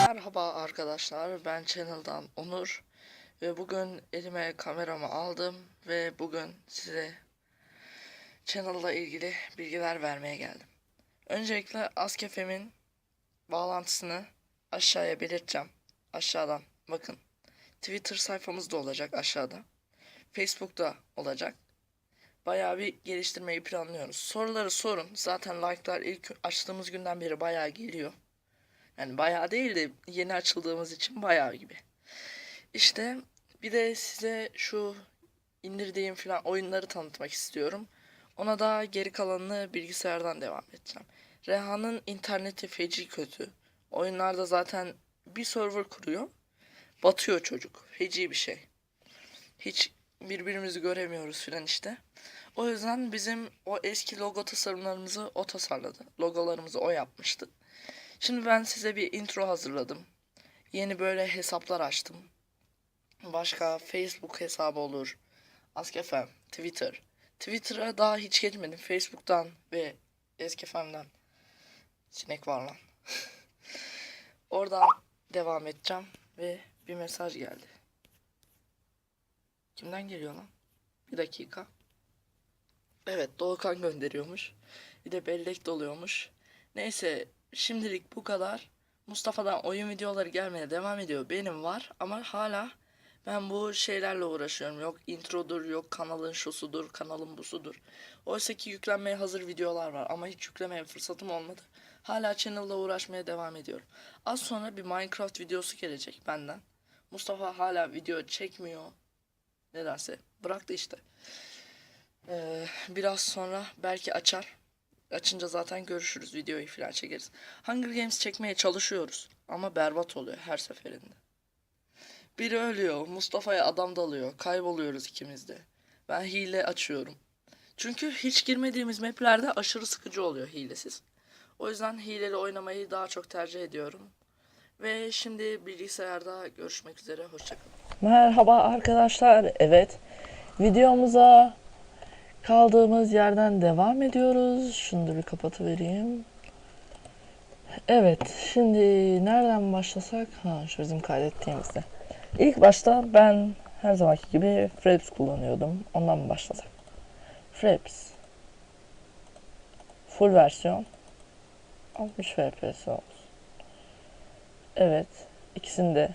Merhaba arkadaşlar, ben Channel'dan Onur ve bugün elime kameramı aldım ve bugün size Channel'la ilgili bilgiler vermeye geldim. Öncelikle Askefem'in bağlantısını aşağıya belirteceğim. Aşağıdan bakın. Twitter sayfamız da olacak aşağıda. Facebook'ta olacak. Bayağı bir geliştirmeyi planlıyoruz. Soruları sorun. Zaten like'lar ilk açtığımız günden beri bayağı geliyor. Yani bayağı değil de yeni açıldığımız için bayağı gibi. İşte bir de size şu indirdiğim falan oyunları tanıtmak istiyorum. Ona da geri kalanını bilgisayardan devam edeceğim. Reha'nın interneti feci kötü. Oyunlarda zaten bir server kuruyor. Batıyor çocuk. Feci bir şey. Hiç birbirimizi göremiyoruz filan işte. O yüzden bizim o eski logo tasarımlarımızı o tasarladı. Logolarımızı o yapmıştı. Şimdi ben size bir intro hazırladım. Yeni böyle hesaplar açtım. Başka Facebook hesabı olur. Askefem, Twitter. Twitter'a daha hiç geçmedim. Facebook'tan ve Eskefem'den. Sinek var lan. Oradan devam edeceğim ve bir mesaj geldi. Kimden geliyor lan? Bir dakika. Evet Doğukan gönderiyormuş. Bir de bellek doluyormuş. Neyse şimdilik bu kadar. Mustafa'dan oyun videoları gelmeye devam ediyor. Benim var ama hala ben bu şeylerle uğraşıyorum. Yok introdur, yok kanalın şusudur, kanalın busudur. Oysa ki yüklenmeye hazır videolar var ama hiç yüklemeye fırsatım olmadı. Hala channel'la uğraşmaya devam ediyorum. Az sonra bir Minecraft videosu gelecek benden. Mustafa hala video çekmiyor. Nedense bıraktı işte. Ee, biraz sonra belki açar. Açınca zaten görüşürüz videoyu falan çekeriz. Hunger Games çekmeye çalışıyoruz ama berbat oluyor her seferinde. Biri ölüyor, Mustafa'ya adam dalıyor, kayboluyoruz ikimiz de. Ben hile açıyorum. Çünkü hiç girmediğimiz maplerde aşırı sıkıcı oluyor hilesiz. O yüzden hileli oynamayı daha çok tercih ediyorum. Ve şimdi bilgisayarda görüşmek üzere, hoşçakalın. Merhaba arkadaşlar, evet videomuza kaldığımız yerden devam ediyoruz. Şunu bir kapatıvereyim. Evet, şimdi nereden başlasak? Ha, şu bizim kaydettiğimizde. İlk başta ben her zamanki gibi Fraps kullanıyordum. Ondan mı başlasak? Fraps. Full versiyon. 60 FPS olsun. Evet, ikisini de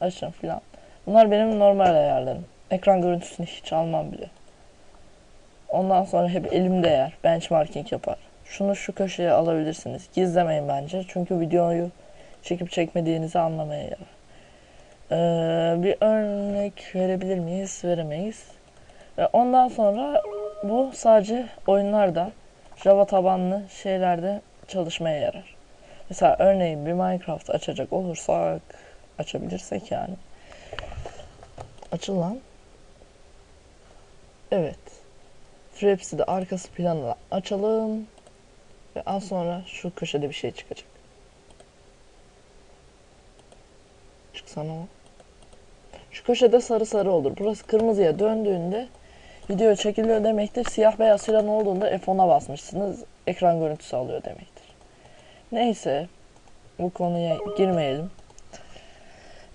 açın filan. Bunlar benim normal ayarlarım. Ekran görüntüsünü hiç almam bile. Ondan sonra hep elimde yer. Benchmarking yapar. Şunu şu köşeye alabilirsiniz. Gizlemeyin bence. Çünkü videoyu çekip çekmediğinizi anlamaya yarar. Ee, bir örnek verebilir miyiz? Veremeyiz. Ve ondan sonra bu sadece oyunlarda Java tabanlı şeylerde çalışmaya yarar. Mesela örneğin bir Minecraft açacak olursak açabilirsek yani. Açıl lan. Evet. Fraps'i de arkası planına açalım. Ve az sonra şu köşede bir şey çıkacak. Çıksana o. Şu köşede sarı sarı olur. Burası kırmızıya döndüğünde video çekiliyor demektir. Siyah beyaz filan olduğunda F10'a basmışsınız. Ekran görüntüsü alıyor demektir. Neyse. Bu konuya girmeyelim.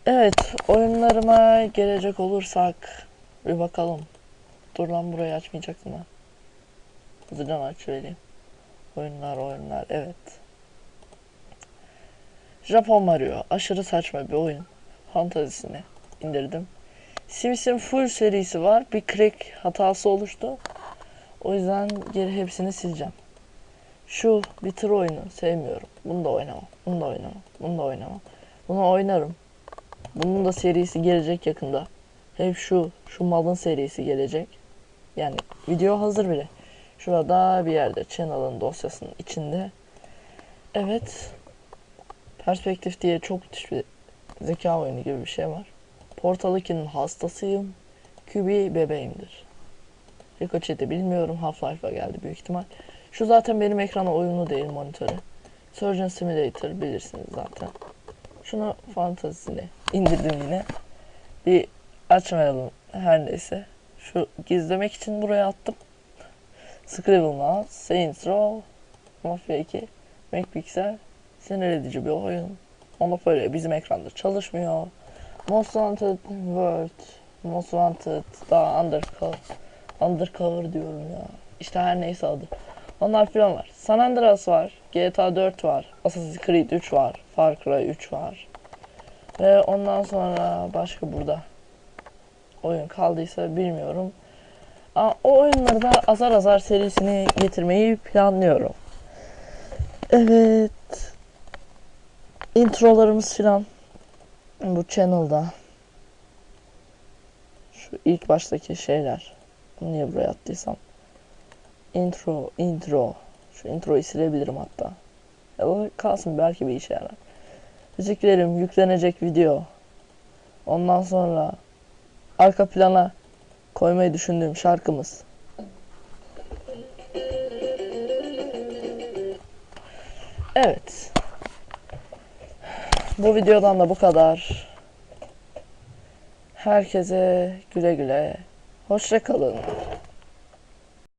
Evet. Oyunlarıma gelecek olursak bir bakalım. Dur lan burayı açmayacaktım ha. Hızlıdan açıvereyim. Oyunlar oyunlar evet. Japon Mario aşırı saçma bir oyun. Fantazisini indirdim. Sims'in full serisi var. Bir crack hatası oluştu. O yüzden geri hepsini sileceğim. Şu bir tır oyunu sevmiyorum. Bunu da oynamam. Bunu da oynamam. Bunu da oynamam. Bunu oynarım. Bunun da serisi gelecek yakında. Hep şu, şu malın serisi gelecek. Yani video hazır bile. Şurada bir yerde channel'ın dosyasının içinde. Evet. Perspektif diye çok müthiş bir zeka oyunu gibi bir şey var. Portal 2'nin hastasıyım. QB bebeğimdir. Rico Chat'i bilmiyorum. Half-Life'a geldi büyük ihtimal. Şu zaten benim ekrana uyumlu değil monitörü. Surgeon Simulator bilirsiniz zaten. Şunu fantazisini indirdim yine. Bir açmayalım her neyse. Şu gizlemek için buraya attım. Scribblenauts, Saints Row, Mafia 2, MacPixel, sinir edici bir oyun. Monopoly bizim ekranda çalışmıyor. Most Wanted World, Most Wanted, daha Undercover, Undercover diyorum ya. İşte her neyse adı. Onlar filan var. San Andreas var, GTA 4 var, Assassin's Creed 3 var, Far Cry 3 var. Ve ondan sonra başka burada oyun kaldıysa bilmiyorum. Aa, o oyunları da azar azar serisini getirmeyi planlıyorum. Evet. Introlarımız filan bu channel'da. Şu ilk baştaki şeyler. Niye buraya attıysam. Intro, intro. Şu introyu silebilirim hatta. Ya da kalsın belki bir işe yarar. Müziklerim, yüklenecek video. Ondan sonra arka plana koymayı düşündüğüm şarkımız. Evet. Bu videodan da bu kadar. Herkese güle güle. Hoşça kalın.